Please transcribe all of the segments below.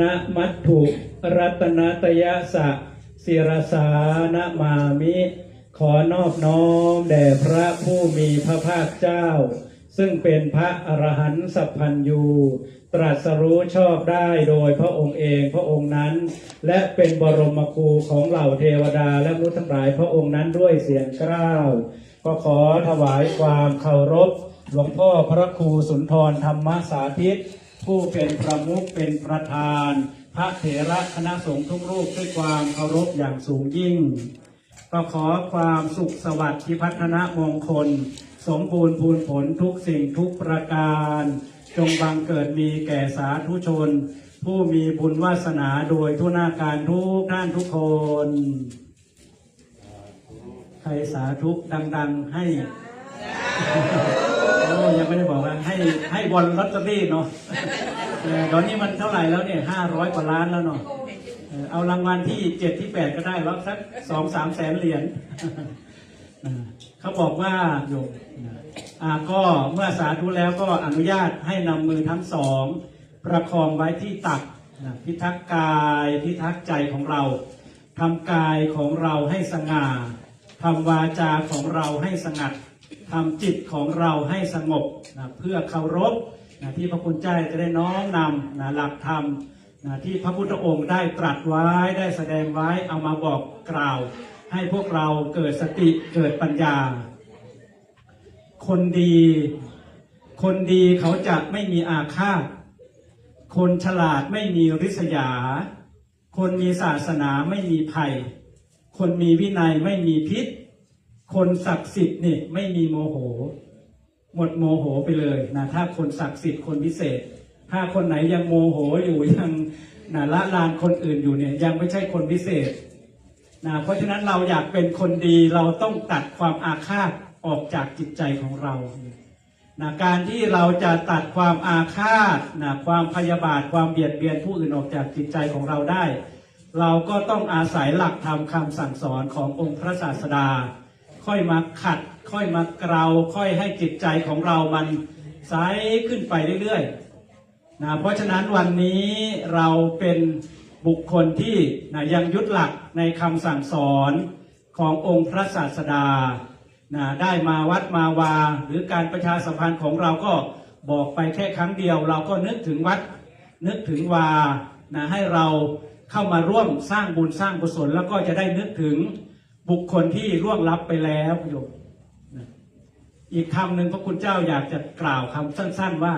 นะมัตถุรัตนตยสะศิรสานะมามิ ขอนอบน้อมแด่พระผู้มีพระภาคเจ้า ซึ่งเป็นพระอรหันตสัพพัญยูตรัสรู้ชอบได้โดยพระองค์เองพระองค์นั้น และเป็นบรมครูของเหล่าเทวดาและมนุษย์ทั้งหลายพระองค์นั้นด้วยเสียงกล้าวก็ขอถวายความเคารพ หลวงพ่อพระครูสุนทรธรรมสาธิต ผู้เป็นประมุขเป็นประธาน พระเถระคณะสงฆ์ทุกรูปด้วยความเคารพอย่างสูงยิ่ง ก็ขอความสุขสวัสดิ์พิพัฒนมงคล สมบูรณ์พูนผลทุกสิ่งทุกประการ จงบังเกิดมีแก่สาธุชน ผู้มีบุญวาสนาโดยทุกนาการทุกท่านทุกคนใครสาธุดัง ๆให้ โอ้ยังไม่ได้บอกว่า ให้ให้บอลลอตเตอรี่เนาะเออตอนนี้มันเท่าไหร่แล้วเนี่ยห้าร้อยกว่าล้านแล้วเนาะเออเอารางวัลที่เจ็ดที่แปดก็ได้รับสักสองสามแสนเหรียญเออเขาบอกว่าโยมอ่าก็เมื่อสาธุแล้วก็อนุญาตให้นำมือทั้งสอง ประคองไว้ที่ตักนะพิทักษ์กายพิทักษ์ใจของเราทำกายของเราให้สง่าทำวาจาของเราให้สงัด ทำจิตของเราให้สงบนะเพื่อเคารพนะที่พระคุณเจ้าจะได้น้อมนำนะหลักธรรมนะที่พระพุทธองค์ได้ตรัสไว้ได้แสดงไว้เอามาบอกกล่าว ให้พวกเราเกิดสติเกิดปัญญา คนดี คนดีเขาจะไม่มีอาฆาต คนฉลาดไม่มีริษยา คนมีศาสนาไม่มีภัย คนมีวินัยไม่มีพิษ คนศักดิ์สิทธิ์นี่ไม่มีโมโห หมดโมโหไปเลยนะถ้าคนศักดิ์สิทธิ์คนพิเศษ ถ้าคนไหนยังโมโหอยู่ยังนะละลานคนอื่นอยู่เนี่ยยังไม่ใช่คนพิเศษนะเพราะฉะนั้นเราอยากเป็นคนดีเราต้องตัดความอาฆาตออกจากจิตใจของเรานะการที่เราจะตัดความอาฆาตนะความพยาบาทความเบียดเบียนผู้อื่นออกจากจิตใจของเราได้ เราก็ต้องอาศัยหลักธรรมคำสั่งสอนขององค์พระศาสดา ค่อยมาขัด ค่อยมาเกลาค่อยให้จิตใจของเรามันใสขึ้นไปเรื่อยๆนะเพราะฉะนั้นวันนี้เราเป็นบุคคลที่นะยังยึดหลักในคำสั่งสอนขององค์พระศาสดานะได้มาวัดมาวา หรือการประชาสัมพันธ์ของเราก็บอกไปแค่ครั้งเดียว เราก็นึกถึงวัดนึกถึงวานะให้เราเข้ามาร่วมสร้างบุญสร้างกุศลแล้วก็จะได้นึกถึง บุคคลที่ร่วงลับไปแล้วโยมอีกคำหนึ่งพระคุณเจ้าอยากจะกล่าวคำสั้น ๆ ว่า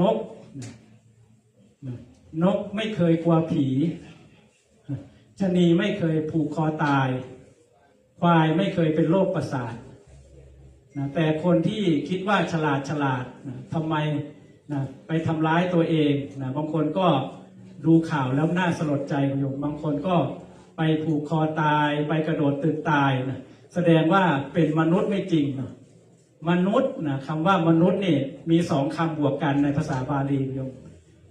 นก นกไม่เคยกลัวผีชะนีไม่เคยผูกคอตาย ควายไม่เคยเป็นโรคประสาทนะแต่คนที่คิดว่าฉลาดฉลาดนะทำไมนะไปทำร้ายตัวเองนะบางคนก็ดูข่าวแล้วน่าสลดใจโยมบางคนก็ ไปผูกคอตาย ไปกระโดดตึกตายนะแสดงว่าเป็นมนุษย์ไม่จริงนะมนุษย์นะคำว่ามนุษย์นี่มีสองคำบวกกันในภาษาบาลีโยม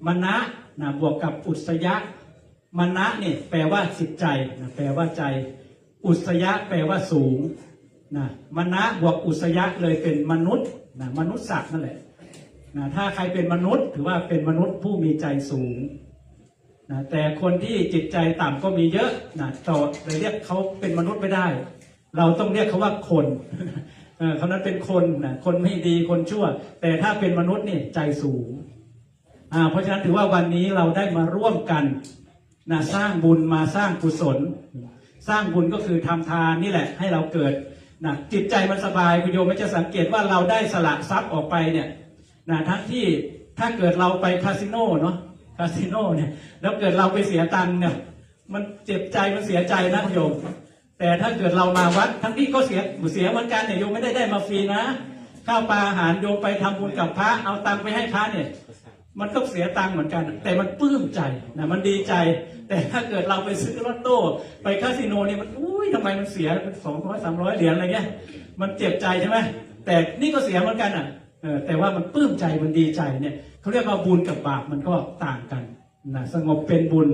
มณะนะบวกกับอุสยะมณะนี่แปลว่าจิตใจนะแปลว่าใจ อุสยะแปลว่าสูงนะมณะบวกอุสยะเลยเป็นมนุษย์นะมนุษย์ศักดิ์นั่นแหละนะถ้าใครเป็นมนุษย์ ถือว่าเป็นมนุษย์ผู้มีใจสูง นะแต่คนที่จิตใจต่ำก็มีเยอะนะต่อเลยเรียกเขาเป็นมนุษย์ไม่ได้ เราต้องเรียกเขาว่าคนเขานั้นเป็นคนนะคนไม่ดีคนชั่ว แต่ถ้าเป็นมนุษย์นี่ใจสูงอ่าเพราะฉะนั้นถือว่าวันนี้เราได้มาร่วมกันนะสร้างบุญมาสร้างกุศล สร้างบุญก็คือทำทานนี่แหละ ให้เราเกิดนะจิตใจมันสบายคุณโยมไม่จะสังเกตว่าเราได้สละทรัพย์ออกไปเนี่ยนะทั้งที่ถ้าเกิดเราไปคาสิโนเนาะ คาสิโนเนี่ยแล้วเกิดเราไปเสียตังค์เนี่ยมันเจ็บใจมันเสียใจนะโยม แต่ถ้าเกิดเรามาวัดทั้งที่ก็เสียเสียเหมือนกันเนี่ยโยมไม่ได้ได้มาฟรีนะข้าวปลาอาหารโยมไปทำบุญกับพระเอาตังค์ไปให้พระเนี่ย มันต้องเสียตังค์เหมือนกัน แต่มันปลื้มใจนะมันดีใจ แต่ถ้าเกิดเราไปซื้อลอตโต้ไปคาสิโนเนี่ยมันอุ้ยทำไมมันเสียสองร้อยสามร้อยเหรียญอะไรเงี้ยมันเจ็บใจใช่ไหมแต่นี่ก็เสียเหมือนกันอะ แต่ว่ามันปลื้มใจมันดีใจเนี่ยเขาเรียกว่าบุญกับบาปมันก็ต่างกันนะสงบเป็นบุญ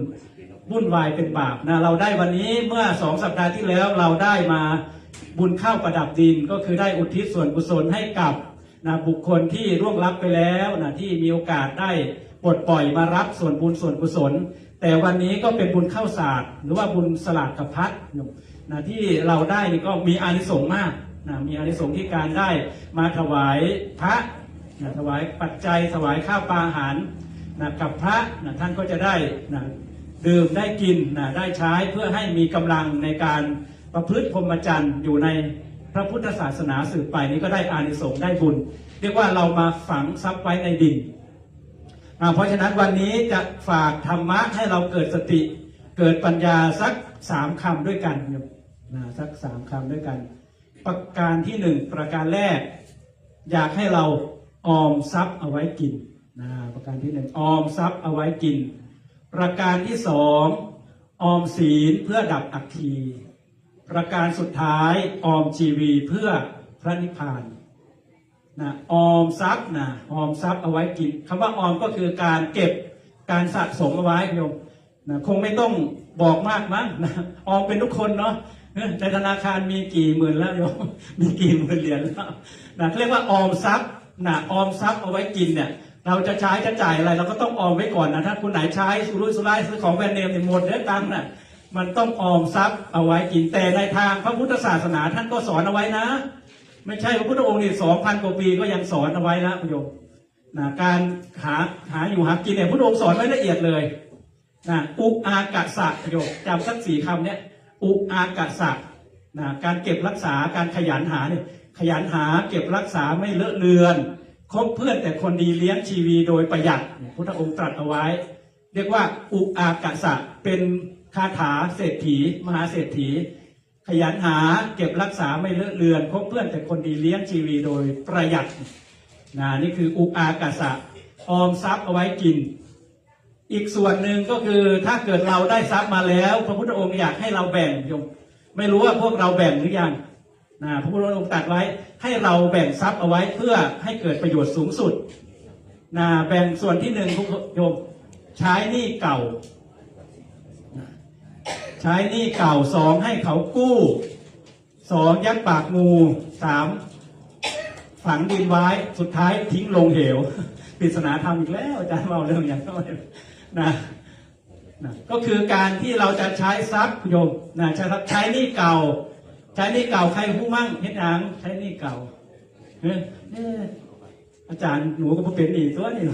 วุ่นวายเป็นบาปนะเราได้วันนี้เมื่อสองสัปดาห์ที่แล้วเราได้มาบุญข้าวประดับดินก็คือได้อุทิศส่วนกุศลให้กับนะบุคคลที่ร่วงลับไปแล้วนะที่มีโอกาสได้ปลดปล่อยมารับส่วนบุญส่วนกุศล แต่วันนี้ก็เป็นบุญข้าศาสตร์หรือว่าบุญสลากกับพัดนะที่เราได้นี่ก็มีอานิสงส์มาก นะมีอานิสงส์ที่การได้มาถวายพระนะถวายปัจจัยถวายข้าวปลาอาหารนะกับพระนะท่านก็จะได้นะดื่มได้กินนะได้ใช้เพื่อให้มีกำลังในการประพฤติพรหมจรรย์อยู่ในพระพุทธศาสนาสืบไปนี้ก็ได้อานิสงส์ได้บุญ เรียกว่าเรามาฝังทรัพย์ไว้ในดินอ่าเพราะฉะนั้นวันนี้จะฝากธรรมะให้เราเกิดสติเกิดปัญญาสักสามคำด้วยกันนะสักสามคำด้วยกัน ประการที่หนึ่งประการแรก อยากให้เราออมทรัพย์เอาไว้กินนะประการที่หนึ่งออมทรัพย์เอาไว้กิน ประการที่สองออมศีลเพื่อดับอัคคีประการสุดท้ายออมชีวีเพื่อพระนิพพานนะออมทรัพย์นะออมทรัพย์เอาไว้กินคำว่าออมก็คือการเก็บการสะสมเอาไว้โยมนะคงไม่ต้องบอกมากมั้งนะออมเป็นทุกคนเนาะ ในธนาคารมีกี่หมื่นแล้วโยมมีกี่หมื่นเหรียญแล้วนะเรียกว่าออมทรัพย์นะออมทรัพย์เอาไว้กินเนี่ย เราจะใช้จะจ่ายอะไรเราก็ต้องออมไว้ก่อนนะถ้าคุณไหนใช้สุรุ่ยสุร่ายซื้อของแบรนด์เนมนี่หมดเนื้อตังค์น่ะมันต้องออมทรัพย์เอาไว้กินแต่ในทางพระพุทธศาสนาท่านก็สอนเอาไว้นะ ไม่ใช่พระพุทธองค์นี่สองพันกว่าปีก็ยังสอนเอาไว้นะโยมนะการหาหาอยู่หากินเนี่ยพระพุทธองค์สอนไว้ละเอียดเลยนะอุอากะสะประโยคจำสักสี่คำเนี่ย อุอากะสะนะการเก็บรักษาการขยันหาเนี่ยขยันหาเก็บรักษาไม่เลอะเลือนคบเพื่อนแต่คนดีเลี้ยงชีวีโดยประหยัดพุทธองค์ตรัสเอาไว้ เรียกว่าอุอากะสะเป็นคาถาเศรษฐี มหาเศรษฐี ขยันหาเก็บรักษาไม่เลอะเลือนคบเพื่อนแต่คนดีเลี้ยงชีวีโดยประหยัดนะนี่คืออุอากาสะออมทรัพย์เอาไว้กิน อีกส่วนหนึ่งก็คือถ้าเกิดเราได้ทรัพย์มาแล้ว พระพุทธองค์อยากให้เราแบ่งโยมไม่รู้ว่าพวกเราแบ่งหรือยังนะพระพุทธองค์ตรัสไว้ให้เราแบ่งทรัพย์เอาไว้เพื่อให้เกิดประโยชน์สูงสุดนะแบ่งส่วนที่หนึ่งพวกโยมใช้หนี้เก่า ใช้หนี้เก่าสองให้เขากู้สองยัดปากงูสามฝังดินไว้สุดท้ายทิ้งลงเหวปริศนาธรรมอีกแล้วอาจารย์เล่าเรื่องอย่างนั้ นะนะก็คือการที่เราจะใช้ทรัพย์โยมนะใช้ทรัพย์ใช้หนี้เก่า ใช้หนี้เก่าใครผู้มั่งเฮ็ดหยังใช้หนี้เก่าเอ้ยเอ้ยอาจารย์หนูก็บ่เป็นอีกตัวนี่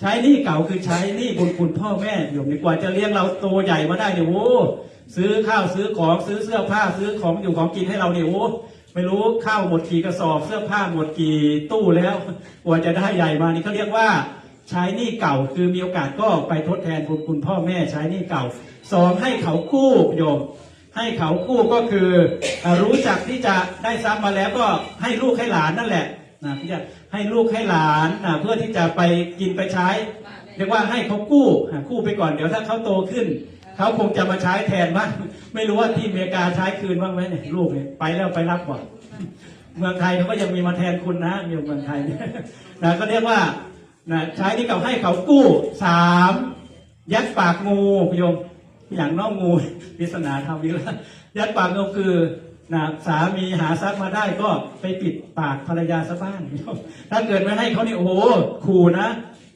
ใช้หนี้เก่าคือใช้หนี้บุญคุณพ่อแม่โยมนี่กว่าจะเลี้ยงเราโตใหญ่มาได้เนี่ยโอ้ซื้อข้าวซื้อของซื้อเสื้อผ้าซื้อของอยู่ของกินให้เราเนี่ยโอ้ไม่รู้ข้าวหมดกี่กระสอบเสื้อผ้าหมดกี่ตู้แล้วกว่าจะได้ใหญ่มานี่เขาเรียกว่า ใช้หนี้เก่าคือมีโอกาสก็ไปทดแทนบุญคุณพ่อแม่ใช้หนี้เก่าสองให้เขากู้โยม ให้เขากู้ก็คือรู้จักที่จะได้ทรัพย์มาแล้วก็ให้ลูกให้หลานนั่นแหละนะที่จะให้ลูกให้หลานนะเพื่อที่จะไปกินไปใช้เรียกว่าให้เขากู้กู้ไปก่อนเดี๋ยวถ้าเขาโตขึ้นเขาคงจะมาใช้แทนบ้างไม่รู้ว่าที่อเมริกาใช้คืนบ้างไหมเนี่ยลูกเนี่ยไปแล้วไปรับก่อนเมืองไทยเขาก็ยังมีมาแทนคุณนะมีเมืองไทยเนี่ยนะก็เรียกว่า นะใช้ที่เขาให้เขากู้สามยัดปากงูโยมอย่างน้องงูปริศนาทำอีกแล้วยัดปากงูคือนะสามีหาทรัพย์มาได้ก็ไปปิดปากภรรยาซะบ้างถ้าเกิดไม่ให้เขานี่โอ้โหขู่นะ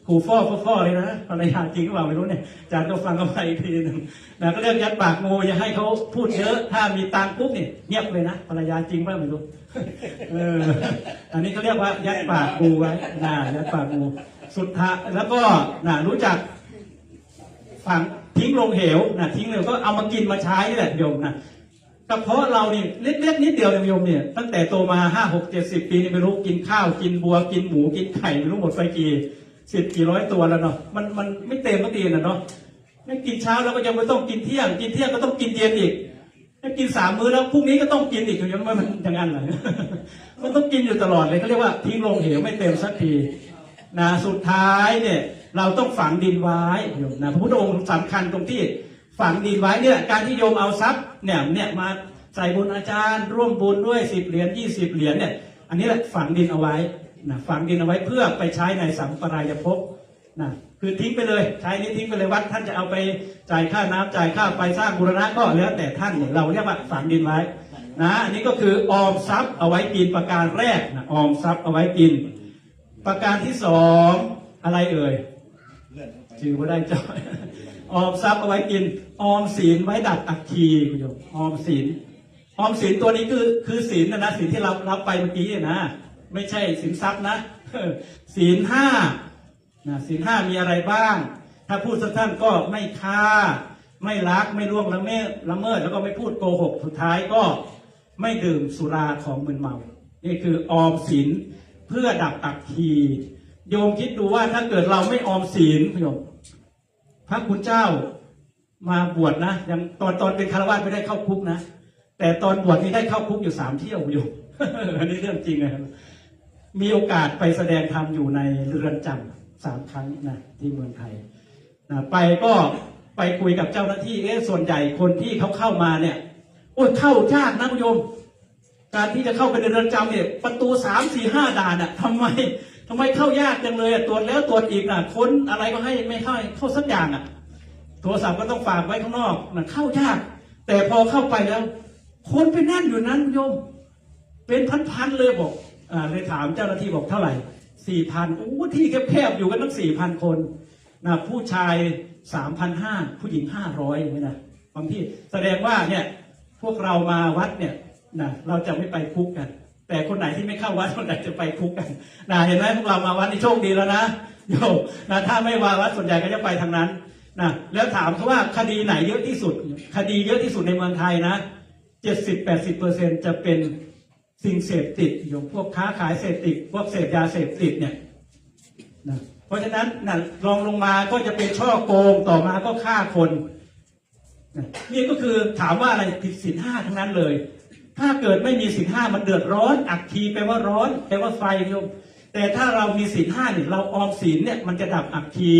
ขู่ฟ้อฟ้อฟ้อเลยนะภรรยาจริงหรือเปล่าไม่รู้เนี่ยอาจารย์ก็ฟังกันไปอีกทีหนึ่งนะก็เรียกยัดปากงูอย่าให้เขาพูดเยอะถ้ามีตังปุ๊บเนี่ยเงียบเลยนะภรรยาจริงป่ะไม่รู้เอออันนี้เขาเรียกว่ายัดปากงูไว้นะยัดปากงู สุดท้ายแล้วก็นะรู้จักฝังทิ้งลงเหวนะทิ้งเลยก็เอามากินมาใช้นี่แหละโยมนะกระเพาะเรานี่เล็กๆนิดเดียวเองโยมเนี่ย ตั้งแต่โตมาห้าหกเจ็ดสิบปีนี่ไม่รู้กินข้าวกินบัวกินหมูกินไข่ไม่รู้หมดไปกี่สิบกี่ร้อยตัวแล้วเนาะมันมันไม่เต็มก็ตีนะเนาะไม่กินเช้าแล้วก็ยังไม่ต้องกินเที่ยง กินเที่ยงก็ต้องกินเย็นอีกถ้ากินสามมื้อแล้วพรุ่งนี้ก็ต้องกินอีกอย่างนั้นมันอย่างนั้นเหรอมันต้องกินอยู่ตลอดเลยเขาเรียกว่าทิ้งลงเหวไม่เต็มสักที นะสุดท้ายเนี่ยเราต้องฝังดินไว้โยมนะพระพุทธองค์สำคัญตรงที่ฝังดินไว้เนี่ยการที่โยมเอาทรัพย์เนี่ยเนี่ยมาใส่บุญอาจารย์ ร่วมบุญด้วยสิบเหรียญยี่สิบเหรียญเนี่ยอันนี้แหละฝังดินเอาไว้นะฝังดินเอาไว้เพื่อไปใช้ในสัมปรายภพนะคือทิ้งไปเลยใช้นี้ทิ้งไปเลยวัดท่านจะเอาไปจ่ายค่าน้ำจ่ายค่าไฟสร้างบูรณะก็แล้วแต่ท่านเราเรียกว่าฝังดินไว้นะอันนี้ก็คือออมทรัพย์เอาไว้กินประการแรกนะออมทรัพย์เอาไว้กิน ประการที่สองอะไรเอ่ยเลื่อนจือว่าได้จ้อยออมทรัพย์เอาไว้กิน ออมศีลไว้ดับอัคคีคุณโยมออมศีลออมศีลตัวนี้คือคือศีลนะนะศีลที่เรารับไปเมื่อกี้นะ ไม่ใช่ศีลทรัพย์นะศีลห้านะศีลห้ามีอะไรบ้าง ถ้าพูดสั้นๆก็ไม่ฆ่า ไม่ลักไม่ล่วงละเมิดละเมิดแล้วก็ไม่พูดโกหกสุดท้ายก็ไม่ดื่มสุราของมึนเมา นี่คือออมศีล เพื่อดับอัคคีโยมคิดดูว่าถ้าเกิดเราไม่ออมศีลโยมพระคุณเจ้ามาบวชนะยังตอนตอนเป็นคารวะไม่ได้เข้าคุกนะแต่ตอนบวชนี่ได้เข้าคุกอยู่สามเที่ยวอยู่อันนี้เรื่องจริงนะครับมีโอกาสไปแสดงธรรมอยู่ในเรือนจำสามครั้งนะที่เมืองไทยนะไปก็ไปคุยกับเจ้าหน้าที่เอ๊ะส่วนใหญ่คนที่เขาเข้ามาเนี่ยโอ้ยเข้ายากนะคุณโยม การที่จะเข้าไปในเรือนจำเนี่ยประตูสามสี่ห้าด่านอะทำไมทำไมเข้ายากจังเลยอะตรวจแล้วตรวจอีกอะค้นอะไรก็ให้ไม่เข้าเข้าสักอย่างอะ โทรศัพท์ก็ต้องฝากไว้ข้างนอกนะเข้ายาก แต่พอเข้าไปแล้ว คนไปแน่นอยู่นั้นโยม เป็นพันๆเลยบอกอ่าเลยถามเจ้าหน้าที่บอกเท่าไหร่สี่พันโอ้ที่แคบๆอยู่กันตั้งสี่พันคนนะผู้ชายสามพันห้าผู้หญิงห้าร้อยอย่างนี้นะบางที่แสดงว่าเนี่ยพวกเรามาวัดเนี่ย นะเราจะไม่ไปคุกกัน แต่คนไหนที่ไม่เข้าวัดคนไหนจะไปคุกกันนะเห็นไหมพวกเรามาวัดนี่โชคดีแล้วนะโยนะถ้าไม่มาวัดส่วนใหญ่ก็จะไปทางนั้นนะแล้วถามเขาว่าคดีไหนเยอะที่สุด คดีเยอะที่สุดในเมืองไทยนะเจ็ดสิบแปดสิบเปอร์เซ็นจะเป็นสิ่งเสพติดอย่างพวกค้าขายเสพติดพวกเสพยาเสพติดเนี่ยนะเพราะฉะนั้นนะรองลงมาก็จะเป็นช่อโกงต่อมาก็ฆ่าคนนะนี่ก็คือถามว่าอะไรผิดศีลห้าทั้งนั้นเลย ถ้าเกิดไม่มีศีลห้ามันเดือดร้อนอักทีแปลว่าร้อนแปลว่าไฟโยมแต่ถ้าเรามีศีลห้าเนี่ยเราออมศีลเนี่ยมันจะดับอักที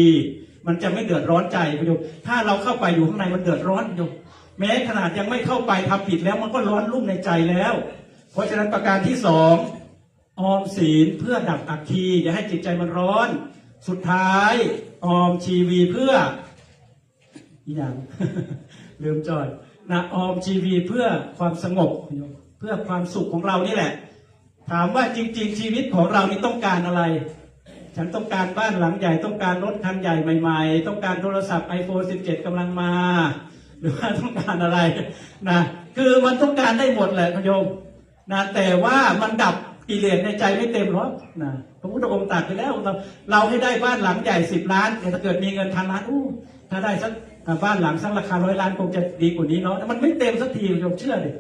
มันจะไม่เดือดร้อนใจโยมถ้าเราเข้าไปอยู่ข้างในมันเดือดร้อนโยมแม้ขนาดยังไม่เข้าไปทำผิดแล้วมันก็ร้อนรุ่มในใจแล้ว เพราะฉะนั้นประการที่สองออมศีลเพื่อดับอัคคีอย่าให้จิตใจมันร้อน สุดท้ายออมชีวีเพื่ออย่างลืมจอย นะออมชีวีเพื่อความสงบเพื่อความสุขของเรานี่แหละ ถามว่าจริง ๆ ชีวิตของเรานี่ต้องการอะไร ฉันต้องการบ้านหลังใหญ่ต้องการรถคันใหญ่ใหม่ๆ ต้องการโทรศัพท์ iPhone 17กำลังมา หรือว่าต้องการอะไรนะคือมันต้องการได้หมดแหละคุณโยมนะแต่ว่ามันดับกิเลสในใจไม่เต็มหรอกนะพระพุทธองค์ตรัสไปแล้วเราให้ได้บ้านหลังใหญ่สิบล้านถ้าเกิดมีเงินพันล้านอู้ถ้าได้สัก บ้านหลังสักราคาร้อยล้านคงจะดีกว่านี้เนาะแต่มันไม่เต็มสักทีโยมเชื่อดิ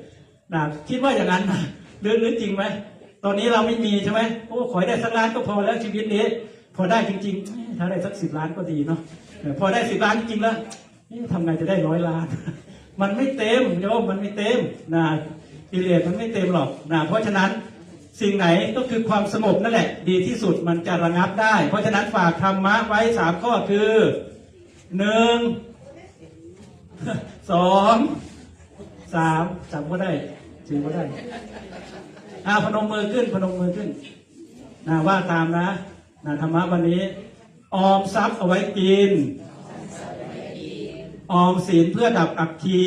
นะคิดว่าอย่างนั้นหรือหรือจริงไหมตอนนี้เราไม่มีใช่ไหมโอ้ขอได้สักล้านก็พอแล้วชีวิตนี้ พอได้จริงๆถ้าได้สักสิบล้านก็ดีเนาะพอได้สิบล้านจริงแล้วทำไงจะได้ร้อยล้าน มันไม่เต็มโยมมันไม่เต็มนะกิเลสมันไม่เต็มหรอกนะเพราะฉะนั้นสิ่งไหนก็คือความสงบนั่นแหละ ดีที่สุดมันจะระงับได้ เพราะฉะนั้นฝากธรรมะไว้สามข้อคือหนึ่ง สองสามจำก็ได้จริงก็ได้อาพนมมือขึ้นพนมมือขึ้นนะว่าตามนะนะธรรมะวันนี้ ออมทรัพย์เอาไว้กิน ออมศีลเพื่อดับอัคคี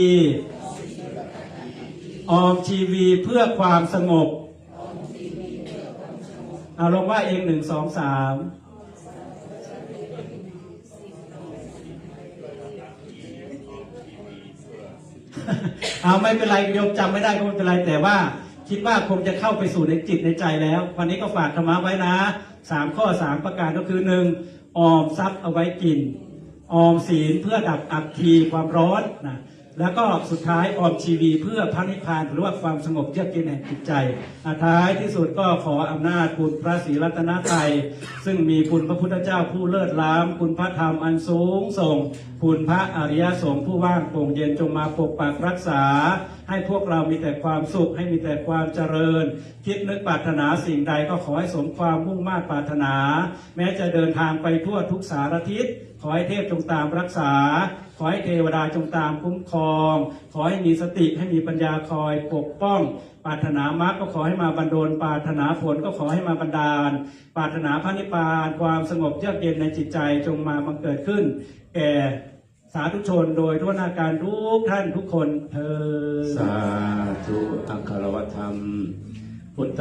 ออมชีวีเพื่อความสงบ เอาลงว่าเองหนึ่งสองสาม เอาไม่เป็นไรโยมจำไม่ได้ก็ไม่เป็นไรแต่ว่า คิดว่าคงจะเข้าไปสู่ในจิตในใจแล้ว วันนี้ก็ฝากธรรมะไว้นะสามข้อสามประการก็คือหนึ่งออมทรัพย์เอาไว้กิน ออมศีลเพื่อดับอัคคีความร้อนนะแล้วก็สุดท้ายออมชีวีเพื่อพระนิพพานหรือว่าความสงบเยือกเย็นแห่งจิตใจอาท้ายที่สุดก็ขออำนาจคุณพระศรีรัตนตรัยซึ่งมีคุณพระพุทธเจ้าผู้เลิศล้ำคุณพระธรรมอันสูงส่ง คุณพระอริยสงฆ์ผู้ว่างโปร่งเย็นจงมาปกปักรักษา ให้พวกเรามีแต่ความสุขให้มีแต่ความเจริญ คิดนึกปรารถนาสิ่งใดก็ขอให้สมความมุ่งมา่ปรารถนา แม้จะเดินทางไปทั่วทุกสารทิศขอให้เทพจงตามรักษา ขอให้เทวดาจงตามคุ้มครอง ขอให้มีสติให้มีปัญญาคอยปกป้อง ปรารถนามรรคก็ขอให้มาบันดลปรารถนาผลก็ขอให้มาบันดาล ปรารถนาพระนิพพาน ความสงบเยือกเย็นในจิตใจจงมาบังเกิดขึ้น แก่ สาธุชนโดยทั่วหน้าการทุกท่านทุกคนเธอญสาธุอัคคารวธรรมพุทธ